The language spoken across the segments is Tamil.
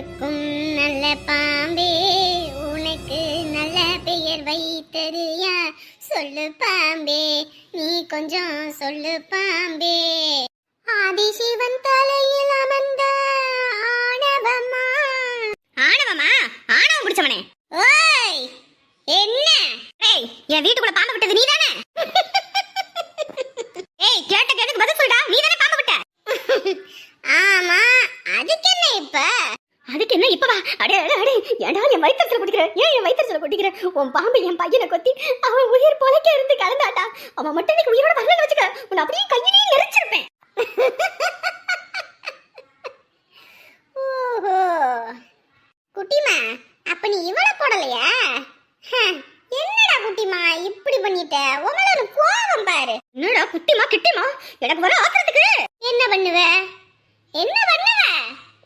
இருக்கும் நல்ல பாம்பே உனக்கு நல்ல பெயர் வைத்தது யார் சொல்லு பாம்பே நீ கொஞ்சம் சொல்லு பாம்பே. ஆதிசிவன் தலையில் அமர்ந்த ஆணவமா? ஆணவமா? ஆணவம் பிடிச்சவனே. ஓய் என்ன? ஏய் என் வீட்டுக்குள்ள பாம்பு விட்டது நீதானே? ஏய் கேட்ட கேட்டுக்கு பதில் சொல்டா நீதானே பாம்பு விட்ட? ஆமா அதுக்கு என்ன இப்ப? அதுக்கு என்ன இப்ப வா? அடே அடே அடே ஏடா என் வயிற்றுல குடிக்கிற ஏன் என் வயிற்றுல குடிக்கிற உன் பாம்பு என் பையனை கொத்தி அவன் உயிர் பொழைக்க இருந்து கலந்தாட்டா? அவன் மட்டும் இன்னைக்கு உயிரோட வரலன்னு வச்சுக்க உன்னை அப்படியே கையிலேயே நெரிச்சிருப்பேன் ஓஹோ. குட்டிமா அப்ப நீ இவளை போடலையா? என்னடா குட்டிமா இப்படி பண்ணிட்ட? உங்களோட கோபம் பாரு. என்னடா குட்டிமா கிட்டிமா? எனக்கு வர ஆத்திரத்துக்கு. என்ன பண்ணுவ? என்ன பண்ணுவ?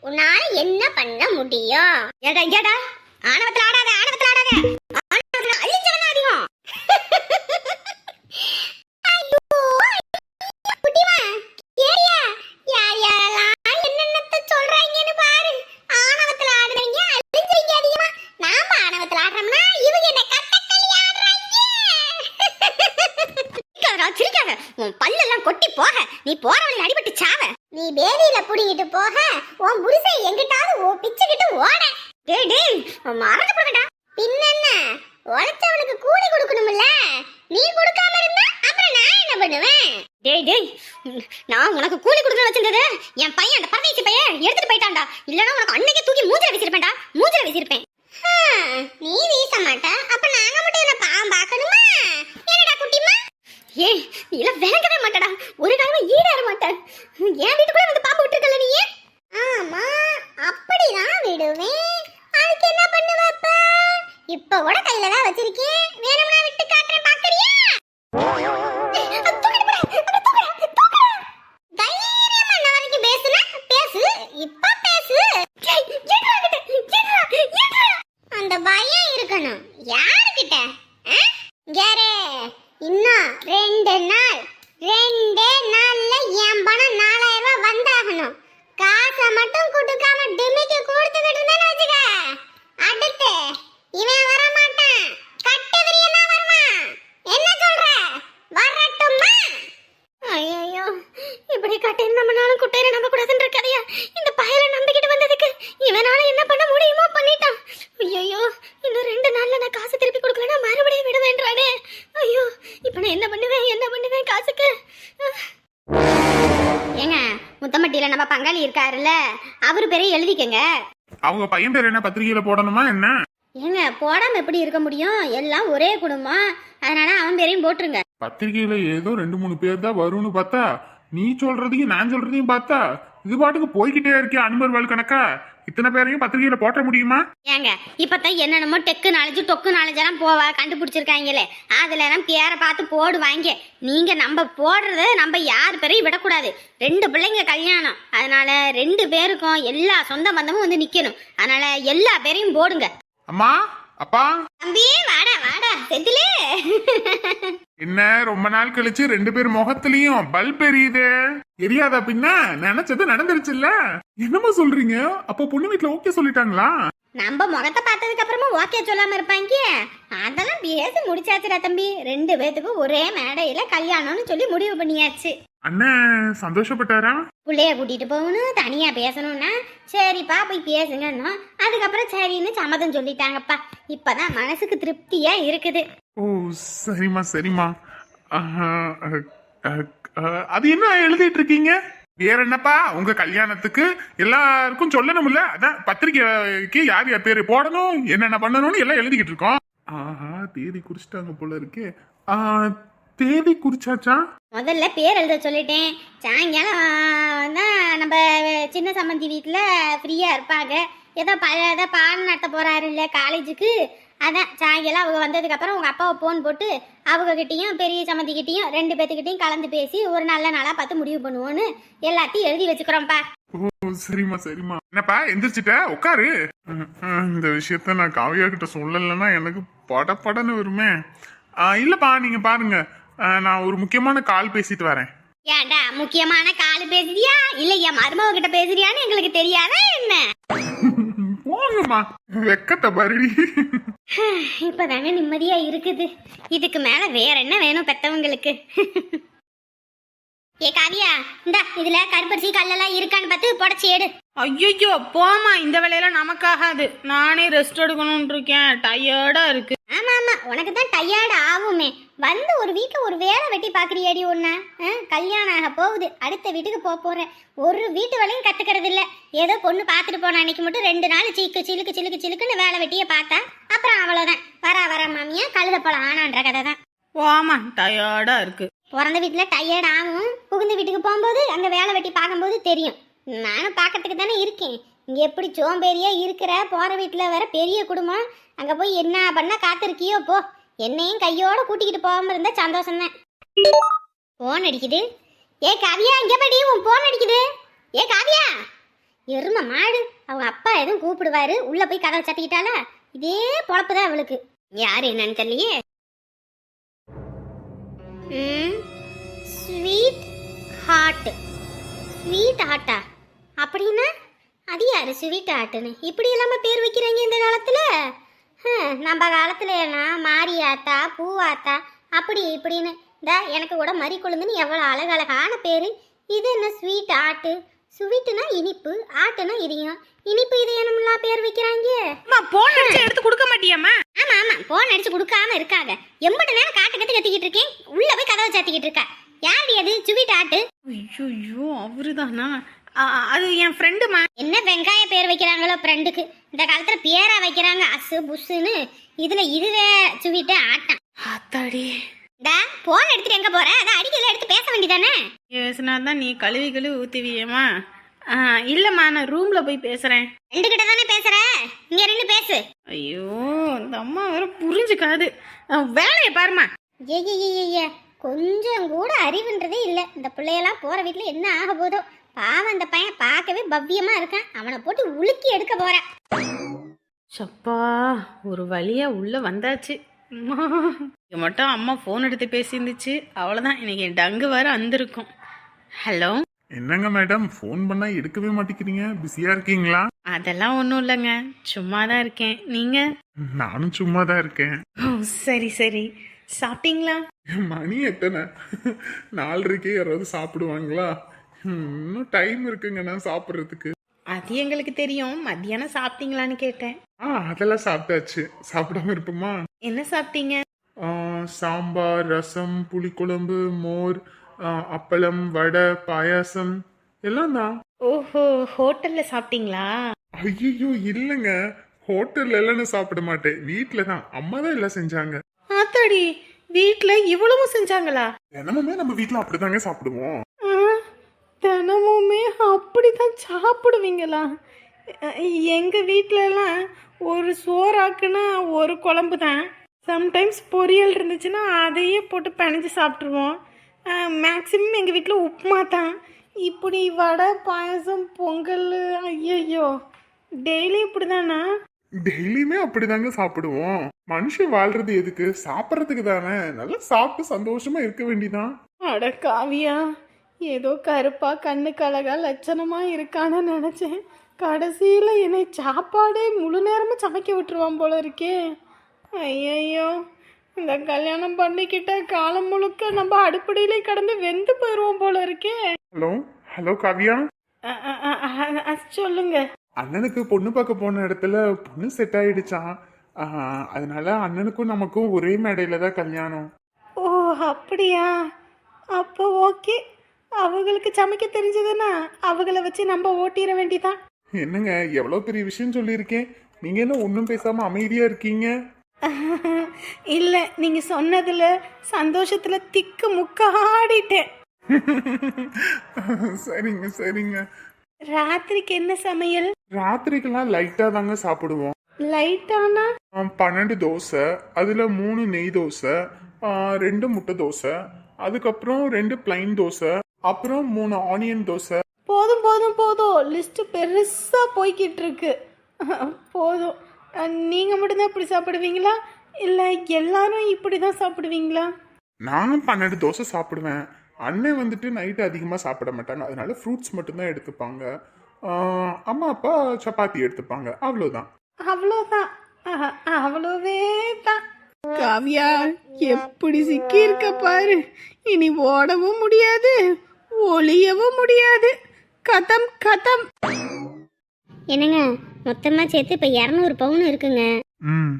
உன்னால என்ன பண்ண முடியும்? ஏடா ஏடா ஆணவத்துல ஆடாத ஆணவத்தில் ஆடாத ஆணவத்துல அழிஞ்சவன அதிகம் ஐயோ குட்டிமா ஏரியா யார் யாரெல்லாம் என்னென்னத்த சொல்றாங்கன்னு பாரு ஆணவத்துல ஆடுறவங்க அழிஞ்சவங்க அதிகமா நாம ஆணவத்துல ஆடுறோம்னா இவங்க என்ன கட்டக்களி ஆடுறாங்க சிரிக்காதடா, சிரிக்காத உன் பல்லெல்லாம் கொட்டி போக நீ போற வழி அடிபட்டு சாவ நீ பேதியில புடிங்கிட்டு போக உன் புருஷன் எங்கிட்டாவது ஓ பிச்சுக்கிட்டு ஓட டேய் டேய் மறந்து போடடா பின்னென்ன உழைச்சவனுக்கு கூலி கொடுக்கணும்ல நீ கொடுக்காம இருந்தா அப்புறம் நான் என்ன பண்ணுவேன் டேய் டேய் நான் உனக்கு கூலி கொடுக்கணும் வச்சிருந்தது என் பையன் அந்த பரதேசி பையன் எடுத்துட்டு போயிட்டான்டா இல்லனா உனக்கு அன்னைக்கே தூக்கி மூஞ்சில வீசிருப்பேன்டா மூஞ்சில வீசிருப்பேன் நீ வீச மாட்ட அப்ப நாங்க மட்டும் என்ன பாம்பாக்கணுமா என்னடா குட்டிமா ஏய் நீ எல்லாம் விளங்கவே மாட்டடா ஒரு காலமும் ஈடாட மாட்டேன் என் வீட்டுக்குள்ள வந்து பாம்பு விட்டுருக்கல நீ ஆமா அப்படிதான் விடுவேன் அதுக்கு என்ன பண்ணுவ அப்ப இப்ப கூட கையில தான் வச்சிருக்கேன் வேணும்னா விட்டு காட்டுறேன் பாக்குறியா தைரியமா இன்ன வரைக்கும் பேசுன பேசு இப்ப பேசு அந்த பயம் இருக்கணும் யாருக்கிட்ட ஆ? யாரு இன்னும் ரெண்டு நாள் ரெண்டே நாள்ல என் பணம் நாலாயிரம் ரூபாய் வந்தாகணும் காசை மட்டும் கொடுக்காம டிமிக்கு கொடுத்துக்கிட்டு இருந்தேன்னு வச்சுக்க அடுத்து இவன் வர மாட்டான் கட்டு விரியனா வருவான் என்ன சொல்ற வரட்டுமா ஐயோ இப்படி கட்டையில் நம்ம நாளும் குட்டையில நம்ப கூடாதுன்ற கதையா இந்த பயல நம்பிக்கிட்டு வந்ததுக்கு இவனால என்ன பண்ண முடியுமோ பண்ணிட்டான் ஐயோ இன்னும் ரெண்டு நாள்ல நான் காசு திருப்பி கொடுக்கலன்னா மறுபடியும் விடுவேன்றானே ஐயோ இப்போ நான் என்ன பண்ணுவேன் என்ன பண்ணுவேன் காசுக்கு ஏங்க பங்காளி இருக்காருல்ல? அவர் பேரை எழுதிக்கங்க. அவங்க பையன் பேர் என்ன? பத்திரிகையில போடணுமா என்ன? ஏங்க போடாம எப்படி இருக்க முடியும்? எல்லாம் ஒரே குடும்பம்? அதனால அவன் பேரையும் போட்டுருங்க. பத்திரிகையில ஏதோ ரெண்டு மூணு பேர் தான் வரும்னு பார்த்தா நீ சொல்றதையும் நான் சொல்றதையும் பார்த்தா இது பாட்டுக்கு போய்கிட்டே இருக்கே அன்பர் வாழ் கணக்கா? இத்தனை பேரையும் பத்திரிகையில போட்ட முடியுமா? ஏங்க இப்பதான் என்னென்னமோ டெக்கு நாலேஜ் டொக்கு நாலேஜ் எல்லாம் போவா கண்டுபிடிச்சிருக்காங்களே அதுல எல்லாம் பேரை பார்த்து போடுவாங்க நீங்க நம்ம போடுறது நம்ம யார் பேரையும் விடக்கூடாது. ரெண்டு பிள்ளைங்க கல்யாணம். அதனால ரெண்டு பேருக்கும் எல்லா சொந்த பந்தமும் வந்து நிக்கணும். அதனால எல்லா பேரையும் போடுங்க. அம்மா அப்பா. தம்பி வாடா வாடா செந்திலே. என்ன ரொம்ப நாள் கழிச்சு ரெண்டு பேர் முகத்திலயும் பல்ப் எரியுதே எரியாதா பின்ன? நினைச்சது நடந்துருச்சுல்ல? என்னம்மா சொல்றீங்க? அப்போ பொண்ணு வீட்டுல ஓகே சொல்லிட்டாங்களா? நம்ம முகத்தை பார்த்ததுக்கு அப்புறமா ஓகே சொல்லாம இருப்பாங்க. அதெல்லாம் பேசி முடிச்சாச்சுடா தம்பி. ரெண்டு பேத்துக்கும் ஒரே மேடையில கல்யாணம்னு சொல்லி முடிவு பண்ணியாச்சு. அண்ணன் சந்தோஷப்பட்டாரா? புள்ளைய கூட்டிட்டு போகணும் தனியா பேசணும்னா சரிப்பா போய் பேசுங்கன்னா அதுக்கப்புறம் சரின்னு சம்மதம் சொல்லிட்டாங்கப்பா. இப்பதான் மனசுக்கு திருப்தியா இருக்குது. ஓ சரிம்மா சரிம்மா. அது என்ன எழுதிட்டு இருக்கீங்க? வேற என்னப்பா? உங்க கல்யாணத்துக்கு எல்லாருக்கும் சொல்லணும்ல? அதான் பத்திரிக்கைக்கு யார் யார் பேர் போடணும் என்னென்ன பண்ணணும்னு எல்லாம் எழுதிக்கிட்டு இருக்கோம். ஆஹா தேதி குறிச்சிட்டாங்க போல இருக்கே. தேதி குறிச்சாச்சா? முதல்ல பேர் எழுத சொல்லிட்டேன். சாயங்காலம் தான் நம்ம சின்ன சம்மந்தி வீட்டில் ஃப்ரீயாக இருப்பாங்க. ஏதோ ப ஏதோ பாடம் நடத்த போகிறாரு இல்லை காலேஜுக்கு அதான் சாயங்காலம் அவங்க வந்ததுக்கப்புறம் உங்கள் அப்பாவை ஃபோன் போட்டு அவங்கக்கிட்டேயும் பெரிய சம்மந்திக்கிட்டேயும் ரெண்டு பேர்த்துக்கிட்டையும் கலந்து பேசி ஒரு நல்ல நாளாக பார்த்து முடிவு பண்ணுவோன்னு எல்லாத்தையும் எழுதி வச்சுக்கிறோம்ப்பா. ஓ சரிம்மா சரிம்மா. என்னப்பா எந்திரிச்சிட்ட? உட்காரு. இந்த விஷயத்த நான் காவியா கிட்ட சொல்லலைன்னா எனக்கு பட படன்னு வருமே இல்லப்பா நீங்க பாருங்க. நான் ஒரு முக்கியமான கால் பேசிட்டு வரேன். ஏன்டா முக்கியமான காலு பேசுறியா? இல்லை என் மருமக கிட்ட பேசுறியான்னு எங்களுக்கு தெரியாதா என்ன? போதுமா வெக்கத்தை பாருடி. இப்பதாங்க நிம்மதியா இருக்குது. இதுக்கு மேல வேற என்ன வேணும் பெத்தவங்களுக்கு? ஏ காவியா இந்தா இதுல கருப்பரிசி கல்லெல்லாம் இருக்கான்னு பார்த்து புடச்சி எடு. ஐயோ போமா இந்த வேலையெல்லாம் நமக்காகாது. நானே ரெஸ்ட் எடுக்கணும்னு இருக்கேன். டயர்டா இருக்கு. ஆமா ஆமா உனக்கு தான் டயர்டு ஆகுமே. வந்து ஒரு வீட்டுல ஒரு வேலை வெட்டி பாக்குறியாடி ஒண்ணு கல்யாணம் ஆக போகுது. அடுத்த வீட்டுக்கு போக போறேன் ஒரு வீட்டு வேலையும் கத்துக்கிறது இல்ல ஏதோ பொண்ணு பார்த்துட்டு போன அன்னைக்கு மட்டும் ரெண்டு நாள் சீக்கு சிலுக்கு சிலுக்கு சிலுக்குன்னு வேலை வெட்டிய பார்த்தா அப்புறம் அவ்வளவுதான். வரா வர மாமியா கழுத போல ஆனான்ற கதை தான் போமா டயர்டா இருக்கு. பிறந்த வீட்டில் டயர்ட் ஆகும். புகுந்த வீட்டுக்கு போகும்போது அங்கே வேலை வெட்டி பார்க்கும்போது தெரியும். நானும் பார்க்கறதுக்கு தானே இருக்கேன். இங்கே எப்படி சோம்பேறியா இருக்கிற? போகிற வீட்டில் வேற பெரிய குடும்பம். அங்கே போய் என்ன பண்ண காத்திருக்கியோ போ. என்னையும் கையோட கூட்டிக்கிட்டு போகாம இருந்தா சந்தோஷம்தான். ஃபோன் அடிக்குது. ஏ காவியா இங்கே படி உன் ஃபோன் அடிக்குது. ஏ காவியா. எரும மாடு. அவங்க அப்பா எதுவும் கூப்பிடுவாரு. உள்ளே போய் கதவை சட்டிக்கிட்டாலா இதே பொழப்பு தான் அவளுக்கு. யாரு என்னன்னு தெரியலையே. ம் ஸ்வீட் ஹார்ட் ஸ்வீட் ஹார்ட்டா அப்படின்னா அது யாரு? ஸ்வீட் ஹார்ட்டுன்னு இப்படி இல்லாம பேர் வைக்கிறாங்க இந்த காலத்துல. நம்ம காலத்துல எல்லாம் மாரியாத்தா பூவாத்தா அப்படி இப்படின்னு. இந்த எனக்கு கூட மறி கொழுந்துன்னு எவ்வளோ அழகழகான பேர். இது என்ன ஸ்வீட் ஆட்டு? ஸ்வீட்டுனா இனிப்பு ஆட்டுனா இரியும் இனிப்பு இது என்னமெல்லாம் பேர் வைக்கிறாங்க? அம்மா போன் அடிச்சு எடுத்து கொடுக்க மாட்டியாம்மா? ஆமா ஆமா போன் அடிச்சு கொடுக்காம இருக்காங்க எம்பிட்டு நேரம் காட்டு கத்து கத்திக்கிட்டு இருக்கேன். உள்ள போய் கதவை சாத்திக்கிட்டு இருக்கா. யாரு அது? சுவிட் ஆட்டு? ஐயோ அவருதானா? ஆ, அது என் ஃப்ரெண்டுமா என்ன வெங்காய பேர் வைக்கிறாங்களோ ஃப்ரெண்டுக்கு இந்த காலத்துல பேரா வைக்கிறாங்க. அசு புஸ்ஸுன்னு இதுல இதுவே சுவிட்டு ஆட்டம். ஆத்தாடி டா போன் எடுத்துட்டு எங்க போற? அதை அடிக்கல எடுத்து பேச வேண்டியதானே? பேசினா தான் நீ கழுவி கழுவி ஊத்துவியேம்மா. ஆ, இல்லம்மா நான் ரூம்ல போய் பேசுறேன். ரெண்டு கிட்ட தானே பேசுற? இங்க ரெண்டு பேசு. ஐயோ இந்த அம்மா வேற புரிஞ்சுக்காது. வேலையை பாருமா ஏய்ய கொஞ்சம் கூட அறிவுன்றதே இல்லை. இந்த பிள்ளையெல்லாம் போற வீட்டுல என்ன ஆக போதோ. பாவம் அந்த பையன் பார்க்கவே பவ்யமா இருக்கான். அவனை போட்டு உலுக்கி எடுக்க போறேன் சப்பா ஒரு வழியா உள்ள வந்தாச்சு. அம்மா. இங்க மட்டும் அம்மா ஃபோன் எடுத்து பேசியிருந்துச்சு. அவ்வளோதான் இன்னைக்கு என் டங்கு வேற வந்திருக்கும் ஹலோ என்னங்க மேடம் ஃபோன் பண்ணா எடுக்கவே மாட்டேங்கிறீங்க? பிஸியா இருக்கீங்களா? அதெல்லாம் ஒன்றும் இல்லைங்க. சும்மா தான் இருக்கேன். நீங்க? நானும் சும்மா தான் இருக்கேன். ஓ சரி சரி. சாப்பிட்டீங்களா? மணி எத்தனை நாலரைக்கே யாராவது சாப்பிடுவாங்களா? இன்னும் டைம் இருக்குங்க நான் சாப்பிட்றதுக்கு. அது எங்களுக்கு தெரியும். மத்தியானம் சாப்பிட்டீங்களான்னு கேட்டேன். ஆ அதெல்லாம் சாப்பிட்டாச்சு. சாப்பிடாம இருப்போமா? என்ன சாப்பிட்டீங்க? சாம்பார் ரசம் புளிக்குழம்பு மோர் அப்பளம் வடை பாயாசம். எல்லாம் தான். ஓஹோ ஹோட்டல்ல சாப்பிட்டீங்களா? ஐயோ இல்லைங்க. ஹோட்டல்ல எல்லாம் சாப்பிட மாட்டேன். வீட்ல தான். அம்மா தான் எல்லாம் செஞ்சாங்க. ஆத்தாடி வீட்டில் இவ்வளவும் செஞ்சாங்களா? தினமுமே நம்ம வீட்ல அப்படிதாங்க சாப்பிடுவோம். தினமுமே அப்படிதான் சாப்பிடுவீங்களா? அ- எங்க வீட்டிலலாம் ஒரு சோறாக்குன்னா ஒரு குழம்பு தான் சம்டைம்ஸ் பொரியல் இருந்துச்சுன்னா அதையே போட்டு பிணைஞ்சு சாப்பிட்ருவோம் மேக்ஸிமம் எங்கள் வீட்டில் உப்புமா தான் இப்படி வடை பாயசம் பொங்கல் ஐயையோ டெய்லி இப்படி தானா டெய்லியுமே அப்படிதாங்க சாப்பிடுவோம். மனுஷன் வாழ்றது எதுக்கு? சாப்பிட்றதுக்கு தானே நல்லா சாப்பிட்டு சந்தோஷமா இருக்க வேண்டியதான் அட காவியா ஏதோ கருப்பா கண்ணுக்கு அழகா லட்சணமா இருக்கான்னு நினைச்சேன். கடைசியில் என்னை சாப்பாடே முழு நேரமும் சமைக்க விட்டுருவான் போல இருக்கே. ஐயையோ இந்த கல்யாணம் பண்ணிக்கிட்ட காலம் முழுக்க நம்ம அடுப்படியிலே கடந்து வெந்து போயிடுவோம் போல இருக்கே. Hello hello Kavya? சொல்லுங்க. அண்ணனுக்கு பொண்ணு பார்க்க போன இடத்துல பொண்ணு செட் ஆயிடுச்சான் அதனால அண்ணனுக்கும் நமக்கும் ஒரே மேடையில தான் கல்யாணம். ஓ அப்படியா? அப்போ ஓகே அவங்களுக்கு சமைக்க தெரிஞ்சதுன்னா அவங்கள வச்சு நம்ம ஓட்டிட வேண்டிதான் என்னங்க எவ்வளவு பெரிய விஷயம் சொல்லியிருக்கேன்? நீங்க என்ன ஒன்றும் பேசாம அமைதியா இருக்கீங்க? இல்லை நீங்கள் சொன்னதில் சந்தோஷத்தில் திக்கு முக்க ஆடிட்டேன் சரிங்க சரிங்க. ராத்திரிக்கு என்ன சமையல்? ராத்திரிக்கெல்லாம் லைட்டா தாங்க சாப்பிடுவோம். லைட்டானா பன்னெண்டு தோசை அதுல மூணு நெய் தோசை ரெண்டு முட்டை தோசை அதுக்கப்புறம் ரெண்டு பிளைன் தோசை அப்புறம் மூணு ஆனியன் தோசை. போதும் போதும் போதும். லிஸ்ட் பெருசா போய்கிட்டு இருக்கு போதும். அஹ், நீங்க மட்டும்தான் இப்படி சாப்பிடுவீங்களா? இல்ல எல்லாரும் இப்படி தான் சாப்பிடுவீங்களா? நானும் பன்னெண்டு தோசை சாப்பிடுவேன். அண்ணன் வந்துட்டு நைட்டு அதிகமாக சாப்பிட மாட்டாங்க. அதனால ஃப்ரூட்ஸ் மட்டும்தான் எடுத்துப்பாங்க. அம்மா அப்பா சப்பாத்தி எடுத்துப்பாங்க. அவ்வளோதான் அவ்வளோதான் அ- அவ்வளோவே தான். காவியா எப்படி சிக்கி இருக்க பாரு. இனி ஓடவும் முடியாது. ஒளியவும் முடியாது. கதம் கதம். என்னங்க மொத்தமாக சேர்த்து இப்போ இரநூறு பவுன் இருக்குங்க. ம்.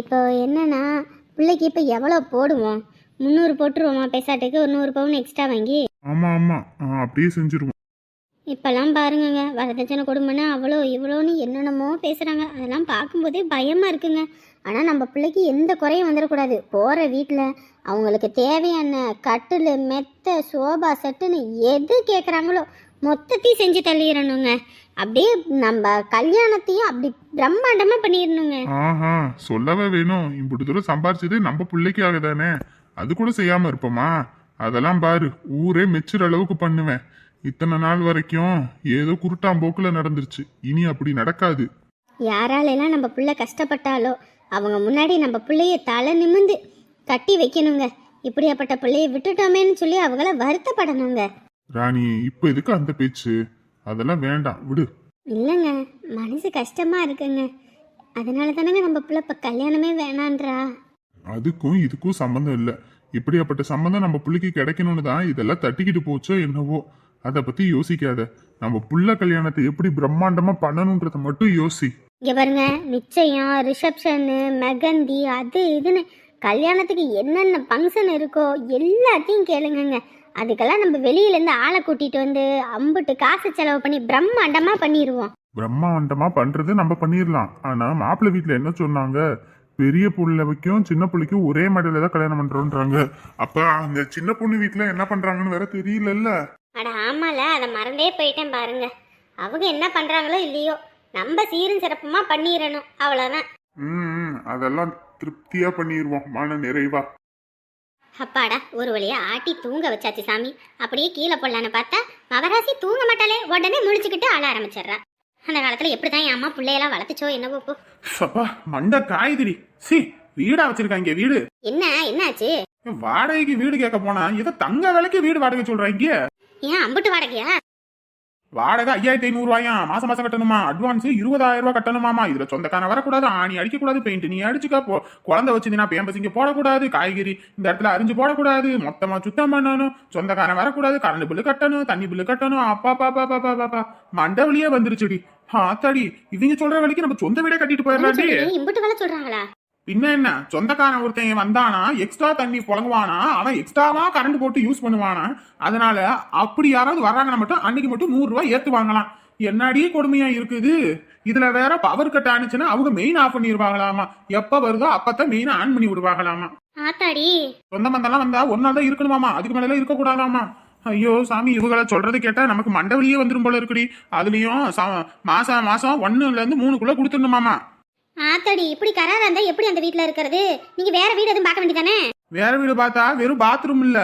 இப்போ என்னன்னா பிள்ளைக்கு இப்போ எவ்வளோ போடுவோம்? முந்நூறு போட்டுருவோமா பெசாட்டுக்கு? ஒரு நூறு பவுன் எக்ஸ்ட்ரா வாங்கி? ஆமா ஆமா. ஆ, அப்படியே செஞ்சிருவோம். இப்போல்லாம் பாருங்கங்க வரதட்சணை கொடுமைன்னா அவ்வளோ இவ்வளோன்னு என்னென்னமோ பேசுகிறாங்க அதெல்லாம் பார்க்கும்போதே பயமாக இருக்குங்க. ஆனால் நம்ம பிள்ளைக்கு எந்த குறையும் வந்துடக்கூடாது. போகிற வீட்டில் அவங்களுக்கு தேவையான கட்டில் மெத்த சோபா செட்டுன்னு எது கேட்குறாங்களோ மொத்தத்தையும் செஞ்சு தள்ளிடணுங்க. அப்படியே நம்ம கல்யாணத்தையும் அப்படி பிரம்மாண்டமாக பண்ணிடணுங்க. ஆஹா சொல்லவே வேணும். இப்படி தூரம் சம்பாரிச்சது நம்ம பிள்ளைக்காக தானே. அது கூட செய்யாம இருப்போமா? அதெல்லாம் பாரு ஊரே மெச்சுற அளவுக்கு பண்ணுவேன். இத்தனை நாள் வரைக்கும் ஏதோ குருட்டாம்போக்குல நடந்துருச்சு. இனி அப்படி நடக்காது. யாராலெல்லாம் நம்ம பிள்ளை கஷ்டப்பட்டாலோ அவங்க முன்னாடி நம்ம பிள்ளைய தலை நிமிந்து கட்டி வைக்கணுங்க. இப்படியாப்பட்ட பிள்ளைய விட்டுட்டோமேன்னு சொல்லி அவங்கள வருத்தப்படணுங்க. ராணி இப்ப எதுக்கு அந்த பேச்சு? அதெல்லாம் வேண்டாம் விடு. இல்லைங்க மனசு கஷ்டமா இருக்குங்க. அதனால தானங்க நம்ம பிள்ளை இப்போ கல்யாணமே வேணான்றா? அதுக்கும் இதுக்கும் சம்மந்தம் இல்லை. இப்படியாப்பட்ட சம்மந்தம் நம்ம புள்ளைக்கு கிடைக்கணும்னு தான் இதெல்லாம் தட்டிக்கிட்டு போச்சோ என்னவோ. அதை பத்தி யோசிக்காத. நம்ம புள்ள கல்யாணத்தை எப்படி பிரம்மாண்டமா பண்ணணுன்றத மட்டும் யோசி. இங்கே பாருங்க நிச்சயம் ரிசப்ஷனு மெகந்தி அது இதுன்னு கல்யாணத்துக்கு என்னென்ன ஃபங்க்ஷன் இருக்கோ எல்லாத்தையும் கேளுங்கங்க. அதுக்கெல்லாம் நம்ம வெளியிலேருந்து ஆளை கூட்டிகிட்டு வந்து அம்புட்டு காசு செலவு பண்ணி பிரம்மாண்டமாக பண்ணிடுவோம் பிரம்மாண்டமா பண்றது நம்ம பண்ணிடலாம் ஆனா மாப்பிள்ளை வீட்ல என்ன சொன்னாங்க? பெரிய புள்ளைக்கும் சின்ன புள்ளைக்கும் ஒரே மேடையில தான் கல்யாணம் பண்றோன்றாங்க. அப்ப அந்த சின்ன பொண்ணு வீட்ல என்ன பண்றாங்கன்னு வேற தெரியலல்ல. அட ஆமால அதை மறந்தே போயிட்டேன் பாருங்க. அவங்க என்ன பண்ணுறாங்களோ இல்லையோ. நம்ம சீரும் சிறப்புமாக பண்ணிடணும் அவ்வளோதான் ம் அதெல்லாம் திருப்தியா பண்ணிடுவோம் மன நிறைவா. அப்பாடா ஒரு வழியா ஆட்டி தூங்க வச்சாச்சு சாமி. அப்படியே கீழே போடலான்னு பார்த்தா மகராசி தூங்க மாட்டாளே உடனே முழிச்சுக்கிட்டு ஆள ஆரம்பிச்சிடுறா. அந்த காலத்துல எப்படிதான் என் அம்மா பிள்ளையெல்லாம் வளர்த்துச்சோ என்னவோ போ. அப்பா மண்ட காய்கறி சி வீடா வச்சிருக்காங்க வீடு? என்ன என்னாச்சு? வாடகைக்கு வீடு கேட்க போனா ஏதோ தங்க விலைக்கு வீடு வாடகை சொல்றாங்க ஏன் அம்புட்டு வாடகையா? வாடகை ஐயாயிரத்தி ஐநூறு ரூபாயா? மாசம் மாசம் கட்டணுமா? அட்வான்ஸ் இருபதாயிரம் ரூபாய் கட்டணுமாமா? இதுல சொந்தக்கான வரக்கூடாது ஆணி அடிக்கக்கூடாது பெயிண்ட் நீ அடிச்சுக்கா. போ குழந்தை வச்சிருந்தீங்கன்னா பேம்பசிங்க போடக்கூடாது காய்கறி இந்த இடத்துல அரிஞ்சு போடக்கூடாது மொத்தமா சுத்தம் பண்ணணும். சொந்தக்காரன் வரக்கூடாது கரண்ட் பில்லு கட்டணும் தண்ணி பில்லு கட்டணும். அப்பா பாப்பா பாப்பா பாப்பா மண்டவழியே வந்துருச்சுடி. ஆத்தாடி இவங்க சொல்ற வேலைக்கு நம்ம சொந்த வீடே கட்டிட்டு போயிடலாம் இம்புட்டு வேலை சொல்றாங்களா? பின்ன என்ன சொந்தக்காரன் ஒருத்தன் வந்தானா எக்ஸ்ட்ரா தண்ணி புழங்குவானா? அவன் எக்ஸ்ட்ராவா கரண்ட் போட்டு யூஸ் பண்ணுவானா? அதனால அப்படி யாராவது வர்றாங்கன்னா மட்டும் அன்னைக்கு மட்டும் நூறு ரூபாய் ஏத்து வாங்கலாம். என்னடி கொடுமையா இருக்குது? இதுல வேற பவர் கட் ஆனிச்சுன்னா அவங்க மெயின் ஆஃப் பண்ணிடுவாங்களாமா எப்ப வருதோ அப்பதான் மெயின் ஆன் பண்ணி விடுவாங்களாமா? ஆத்தாடி. சொந்த பந்தெல்லாம் வந்தா ஒரு நாள் தான் இருக்கணுமாமா? அதுக்கு மேல இருக்க கூடாதாமா? ஐயோ சாமி இவங்கள சொல்றது கேட்டா நமக்கு மண்டவழியே வந்துரும் போல இருக்குடி. அதுலயும் மாசம் மாசம் ஒண்ணுல இருந்து மூணுக்குள்ள கொடுத்துடணுமாமா? ஆத்தாடி இப்படி கராரா இருந்தா எப்படி அந்த வீட்டில் இருக்கிறது? நீங்கள் வேற வீடு எதுவும் பார்க்க வேண்டியதானே வேற வீடு பார்த்தா வெறும் பாத்ரூம் இல்ல.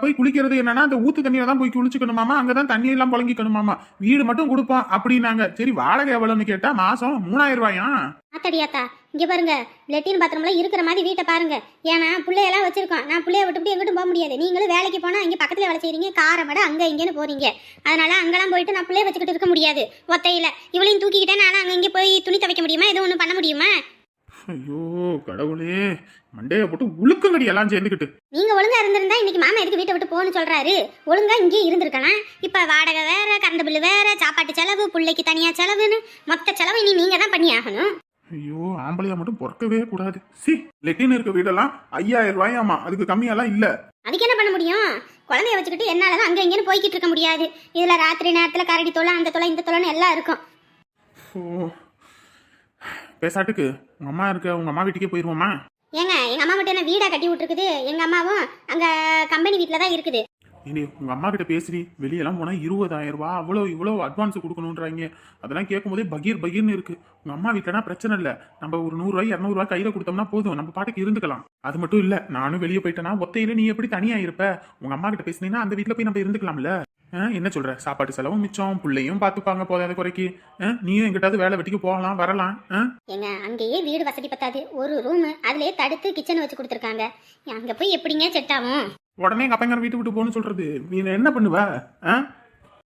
போய் குளிக்கிறது என்னன்னா அந்த ஊத்து தண்ணியில தான் போய் குளிச்சுக்கணுமாமா. அங்கதான் தண்ணி எல்லாம் புழங்கிக்கணுமாமா. வீடு மட்டும் கொடுப்போம் அப்படின்னாங்க. சரி வாடகை எவ்வளவுன்னு கேட்டா மாசம் மூணாயிரம் ரூபாயா? ஆத்தாடி இங்க பாருங்க. லெட்டின் பாத்ரூம்ல இருக்கிற மாதிரி வீட்டை பாருங்க. ஏன்னா பிள்ளையெல்லாம் வச்சிருக்கோம். நான் பிள்ளைய விட்டுவிட்டு எங்கிட்டும் போக முடியாது. நீங்களும் வேலைக்கு போனா இங்க பக்கத்துல வேலை செய்றீங்க. காரை விட அங்க இங்கன்னு போறீங்க. அதனால அங்கெல்லாம் போயிட்டு நான் பிள்ளைய வச்சுக்கிட்டு இருக்க முடியாது. ஒத்தையில. இவளையும் தூக்கிக்கிட்டே நான் அங்க இங்க போய் துணி துவைக்க முடியுமா? எதுவும் ஒண்ணு பண்ண முடியுமா? ஐயோ கடவுளே. மண்டைய போட்டு உழுக்குங்கடி எல்லாம் சேர்ந்துக்கிட்டு நீங்க ஒழுங்கா இருந்திருந்தா இன்னைக்கு மாமா எதுக்கு வீட்டை விட்டு போன்னு சொல்றாரு? ஒழுங்கா இங்கே இருந்திருக்கலாம் இப்ப வாடகை வேற கரண்ட் பில்லு வேற சாப்பாட்டு செலவு பிள்ளைக்கு தனியா செலவுன்னு மொத்த செலவு இனி நீங்க தான் பண்ணி ஆகணும் ஐயோ ஆம்பளையா மட்டும் பொறக்கவே கூடாது. சி லெட்டின் இருக்க வீடெல்லாம் ஐயாயிரம் ரூபாயாமா அதுக்கு கம்மியெல்லாம் இல்ல. அதுக்கு என்ன பண்ண முடியும்? குழந்தைய வச்சுக்கிட்டு என்னால தான் அங்க இங்கன்னு போய்கிட்டு இருக்க முடியாது. இதுல ராத்திரி நேரத்துல கரடி தொலை அந்த தொலை இந்த தொலைன்னு எல்லாம் இருக்கும். ஓ பேசாட்டுக்கு. உங்க அம்மா இருக்க உங்க அம்மா வீட்டுக்கே போயிருவோமா? ஏங்க எங்க அம்மா மட்டும் என்ன வீடா கட்டி விட்டுருக்குது? எங்க அம்மாவும் அங்க கம்பெனி வீட்ல தான் இருக்குது. ஏண்டி உங்க அம்மா கிட்ட பேசுறி வெளியெல்லாம் போனா இருபதாயிரம் ரூபாய் அவ்வளோ இவ்வளோ அட்வான்ஸ் கொடுக்கணுன்றாங்க அதெல்லாம் கேட்கும்போதே பகீர் பகீர்னு இருக்கு. உங்க அம்மா வீட்டுலனா பிரச்சனை இல்லை. நம்ம ஒரு நூறுரூவாய் இரநூறுவா கையில கொடுத்தோம்னா போதும். நம்ம பாட்டுக்கு இருந்துக்கலாம். அது மட்டும் இல்ல நானும் வெளியே போயிட்டேன்னா ஒத்தையில நீ எப்படி தனியா இருப்ப? உங்க அம்மா கிட்ட பேசுனீங்கன்னா அந்த வீட்ல போய் நம்ம இருந்துக்கலாம்ல. என்ன சொல்ற? சாப்பாட்டு செலவும் மிச்சம். பிள்ளையும் பார்த்துப்பாங்க போதாத குறைக்கு. நீயும் எங்கிட்டாவது வேலை வெட்டிக்கு போகலாம் வரலாம்? ஏங்க அங்கேயே வீடு வசதி பத்தாது. ஒரு ரூம் அதுலயே தடுத்து கிச்சன் வச்சு கொடுத்துருக்காங்க. அங்க போய் எப்படிங்க செட் ஆகும்? உடனே எங்க அப்பங்கார வீட்டு விட்டு போகணும்னு சொல்றது. நீ என்ன பண்ணுவ?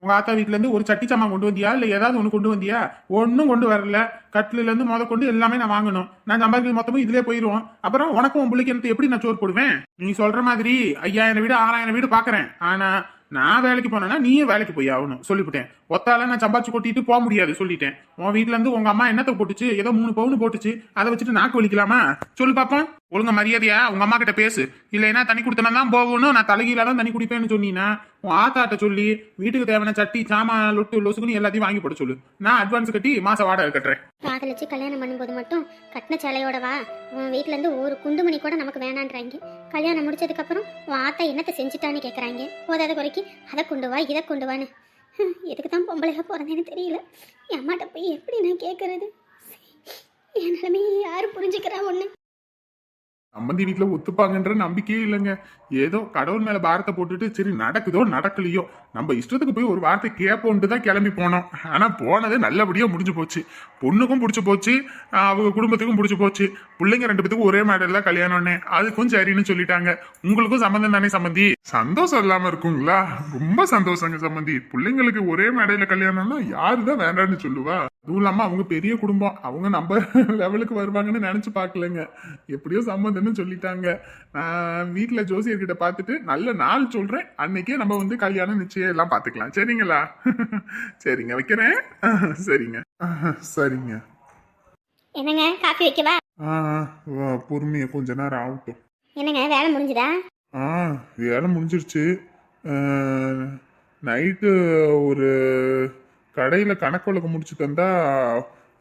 உங்க ஆத்தா வீட்ல இருந்து ஒரு சட்டி சாமான் கொண்டு வந்தியா? இல்ல ஏதாவது ஒண்ணு கொண்டு வந்தியா? ஒன்னும் கொண்டு வரல. கட்டில இருந்து முத கொண்டு எல்லாமே நான் வாங்கணும். நான் சம்பாதிக்கிறது மொத்தமும் இதுலயே போயிரும் அப்புறம் உனக்கும் உன் பிள்ளைக்கு எனக்கு எப்படி நான் சோறு போடுவேன்? நீ சொல்ற மாதிரி ஐயாயிரம் வீடு ஆறாயிரம் வீடு பாக்குறேன். ஆனா நான் வேலைக்கு போனேன்னா நீயும் வேலைக்கு போய் ஆகணும். சொல்லிவிட்டேன் ஒத்தால நான் சம்பாதிச்சு கொட்டிட்டு போக முடியாது சொல்லிட்டேன். உன் வீட்ல இருந்து உங்க அம்மா என்னத்தை போட்டுச்சு? ஏதோ மூணு பவுன் போட்டுச்சு. அதை வச்சுட்டு நாக்கு வலிக்கலாமா? சொல்லு பாப்போம். ஒழுங்க மரியாதையா உங்க அம்மா கிட்ட பேசு. இல்லைன்னா தண்ணி கொடுத்தனா தான் போகணும். நான் தலைகீழ தான் தண்ணி குடிப்பேன்னு சொன்னீங்கன்னா உன் ஆத்தாட்ட சொல்லி வீட்டுக்கு தேவையான சட்டி சாமான் லொட்டு லொசுக்குன்னு எல்லாத்தையும் வாங்கி போட சொல்லு. நான் அட்வான்ஸ் கட்டி மாச வாடகை கட்டுறேன். காதலிச்சு கல்யாணம் பண்ணும்போது மட்டும் கட்டின சேலையோட வா. உன் வீட்ல இருந்து ஒரு குண்டுமணி கூட நமக்கு வேணான்றாங்க. கல்யாணம் முடிச்சதுக்கு அப்புறம் உன் ஆத்தா என்னத்தை செஞ்சுட்டான்னு கேக்குறாங்க. போதாத குறைக்கு அதை கொண்டு வா இதை கொண்டு வான்னு. எதுக்கு தான் பொம்பளையா பிறந்தேன்னு தெரியல. என் அம்மாட்ட போய் எப்படி நான் கேட்கறது என் நிலைமையை யாரும் புரிஞ்சுக்கிறா ஒன்று சம்பந்தி வீட்டில் ஒத்துப்பாங்கன்ற நம்பிக்கையே இல்லைங்க. ஏதோ கடவுள் மேல பாரத்தை போட்டுட்டு சரி நடக்குதோ நடக்கலையோ நம்ம இஷ்டத்துக்கு போய் ஒரு வார்த்தை கேட்போன்ட்டு தான் கிளம்பி போனோம். ஆனா போனது நல்லபடியா முடிஞ்சு போச்சு. பொண்ணுக்கும் பிடிச்சி போச்சு அவங்க குடும்பத்துக்கும் பிடிச்சி போச்சு. பிள்ளைங்க ரெண்டு பேத்துக்கும் ஒரே மேடல்ல கல்யாணம்னு. அதுக்கும் சரின்னு சொல்லிட்டாங்க. உங்களுக்கும் சம்மந்தம் தானே சம்மந்தி சந்தோஷம் இல்லாம இருக்குங்களா? ரொம்ப சந்தோஷங்க சம்மந்தி பிள்ளைங்களுக்கு ஒரே மேடையில கல்யாணம்னா யாரு தான் வேண்டாம்னு சொல்லுவா? அதுவும் இல்லாம அவங்க பெரிய குடும்பம். அவங்க நம்ம லெவலுக்கு வருவாங்கன்னு நினைச்சு பார்க்கலங்க. எப்படியோ சம்மந்தம்னு சொல்லிட்டாங்க. நான் வீட்டுல ஜோசியர்கிட்ட பார்த்துட்டு நல்ல நாள் சொல்றேன். அன்னைக்கே நம்ம வந்து கல்யாணம் நிச்சயம் எல்லாம் பார்த்துக்கலாம். சரிங்களா? சரிங்க வைக்கிறேன். சரிங்க. சரிங்க. என்னங்க காஃபி வைக்கவா? ஆ பொறுமையை கொஞ்ச நேரம் ஆகட்டும். என்னங்க வேலை முடிஞ்சுதா? ஆ வேலை முடிஞ்சிருச்சு. நைட்டு ஒரு கடையில் கணக்கு வழக்கு முடிச்சு தந்தா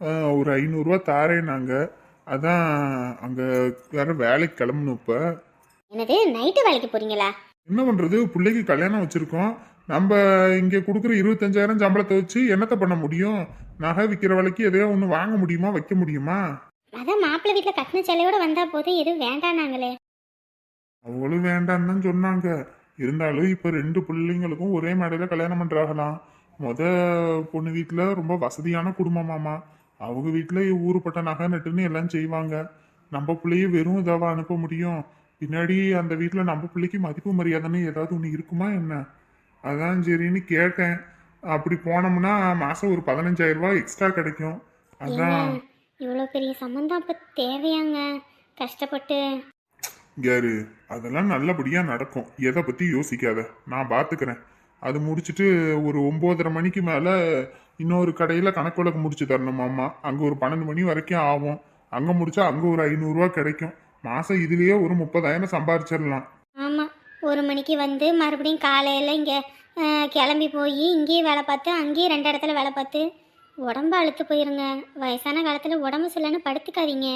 ஆ, ஒரு ஐநூறுரூவா தாரேனாங்க அதான் அங்கே வேற வேலைக்கு கிளம்பணும் இப்போ. என்னது நைட்டு வேலைக்கு போறீங்களா? என்ன பண்ணுறது பிள்ளைக்கு கல்யாணம் வச்சுருக்கோம். நம்ம இங்கே கொடுக்குற இருபத்தஞ்சாயிரம் சம்பளத்தை வச்சு என்னத்தை பண்ண முடியும்? நகை விற்கிற விலைக்கு எதையோ ஒன்று வாங்க முடியுமா வைக்க முடியுமா? அதான் மாப்பிள்ளை வீட்டுல கட்டின சேலையோட வந்தா போது எதுவும் வேண்டானாங்களே அவங்களும் வேண்டான்னு தான் சொன்னாங்க. இருந்தாலும் இப்போ ரெண்டு பிள்ளைங்களுக்கும் ஒரே மேடையில் கல்யாணம் பண்ணுறாங்களாம் முத பொண்ணு வீட்டில் ரொம்ப வசதியான குடும்பமாமா. அவங்க வீட்டில் ஊருப்பட்ட நகை நட்டுன்னு எல்லாம் செய்வாங்க. நம்ம பிள்ளைய வெறும் இதாவா அனுப்ப முடியும்? பின்னாடி அந்த வீட்டில் நம்ம பிள்ளைக்கு மதிப்பு மரியாதைன்னு ஏதாவது ஒன்று இருக்குமா என்ன? அதான் சரின்னு கேட்டேன். அப்படி போனோம்னா மாதம் ஒரு பதினஞ்சாயிரம் ரூபாய் எக்ஸ்ட்ரா கிடைக்கும். அதான். இவ்வளோ பெரிய சம்மந்தம் அப்போ தேவையாங்க? கஷ்டப்பட்டு. யாரு? அதெல்லாம் நல்லபடியா நடக்கும். எதை பத்தி யோசிக்காத. நான் பாத்துக்கிறேன். அது முடிச்சிட்டு ஒரு ஒன்பதரை மணிக்கு மேல இன்னொரு கடையில கணக்கு வழக்கு முடிச்சு தரணுமாமா அங்க ஒரு பன்னெண்டு மணி வரைக்கும் ஆகும். அங்க முடிச்சா அங்க ஒரு ஐநூறுரூவா கிடைக்கும். மாசம் இதுலயே ஒரு முப்பதாயிரம் சம்பாரிச்சிடலாம். ஆமாம் ஒரு மணிக்கு வந்து மறுபடியும் காலையில் இங்கே கிளம்பி போய் இங்கேயும் வேலை பார்த்து அங்கேயும் ரெண்டு இடத்துல வேலை பார்த்து உடம்பு அழுத்து போயிருங்க. வயசான காலத்தில் உடம்பு சரியில்லைன்னு படுத்துக்காதீங்க.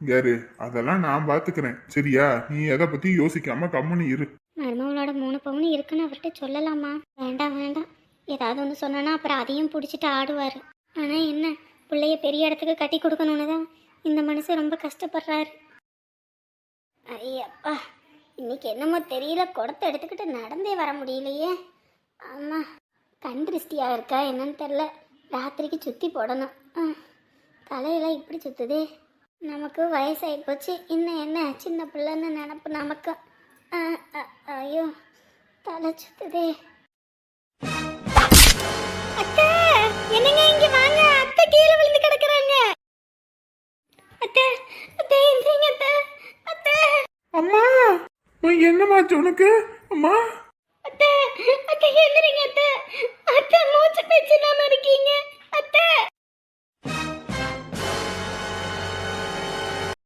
யாரு? அதெல்லாம் நான் பாத்துக்கிறேன். சரியா? நீ எதை பத்தி யோசிக்காம கம்முன்னு இரு. மருமகளோட மூணு பவுன் இருக்குன்னு அவர்கிட்ட சொல்லலாமா? வேண்டாம் வேண்டாம். ஏதாவது ஒன்று சொன்னோன்னா அப்புறம் அதையும் பிடிச்சிட்டு ஆடுவார். ஆனால் என்ன? பிள்ளைய பெரிய இடத்துக்கு கட்டி கொடுக்கணுன்னு தான் இந்த மனுஷன் ரொம்ப கஷ்டப்படுறாரு. ஐயப்பா இன்னைக்கு என்னமோ தெரியல. குடத்தை எடுத்துக்கிட்டு நடந்தே வர முடியலையே. ஆமா கண் திருஷ்டியாக இருக்கா என்னன்னு தெரில ராத்திரிக்கு சுற்றி போடணும். ஆ, தலையெல்லாம் இப்படி சுற்றுது நமக்கு வயசாகி போச்சு. இன்னும் என்ன சின்ன பிள்ளைன்னு நினப்பு நமக்கு? ஆ, ஐயோ தலை சுத்துதே. அத்தை என்னங்க இங்க வாங்க? அத்தை கீழே விழுந்து கிடக்குறாங்க. அத்தை அத்தை எந்திரிங்க அத்தை. அம்மா. என்னமாச்சு உனக்கு? அம்மா. அத்தை அத்தை எந்திரிங்க அத்தை. அத்தை மூச்சு பேச்சு இல்லாம இருக்கீங்க.